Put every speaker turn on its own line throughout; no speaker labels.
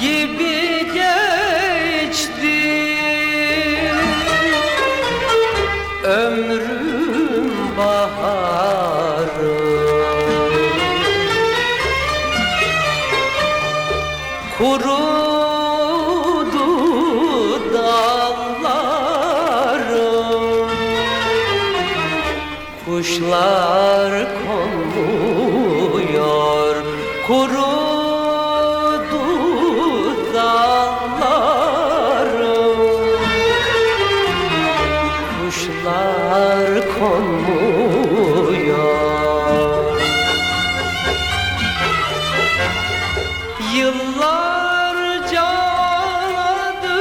gibi geçti. Ömrüm baharı. Kurudu dallarım. Kuşlar konmuyor. Kurudu Yıllarca ağladım,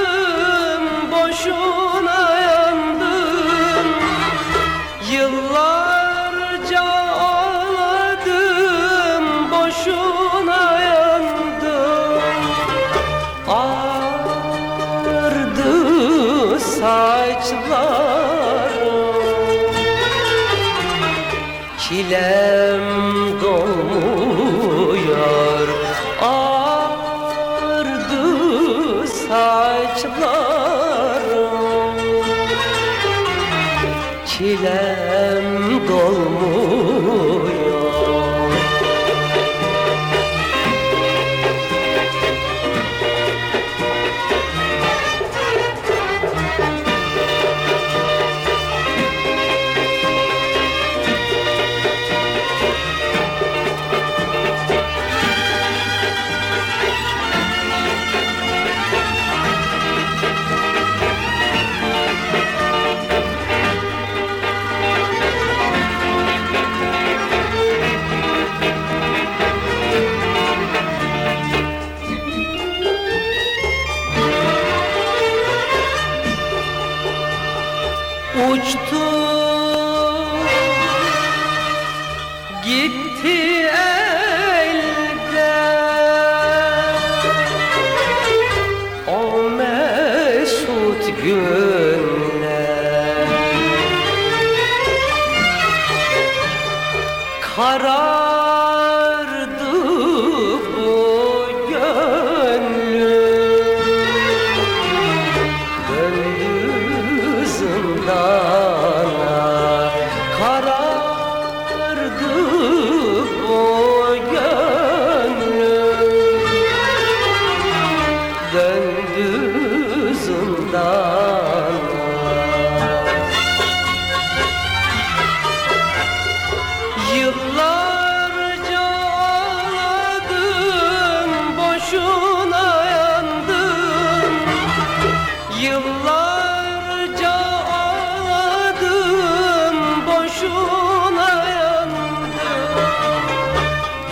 boşuna yandım. Yıllarca ağladım, boşuna yandım. Ağardı saçlarım. Çilem dolmuyor saçlarım Çilem dolmuyor Uçtu gitti elden. O mesut günler. Karardı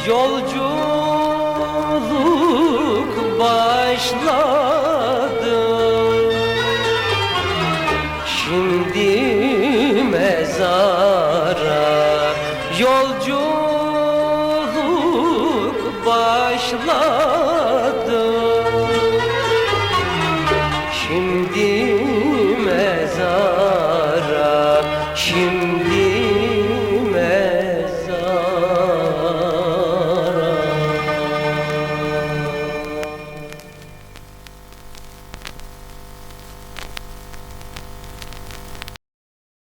Yolculuk başladı. Şimdi mezara Yolculuk başladı.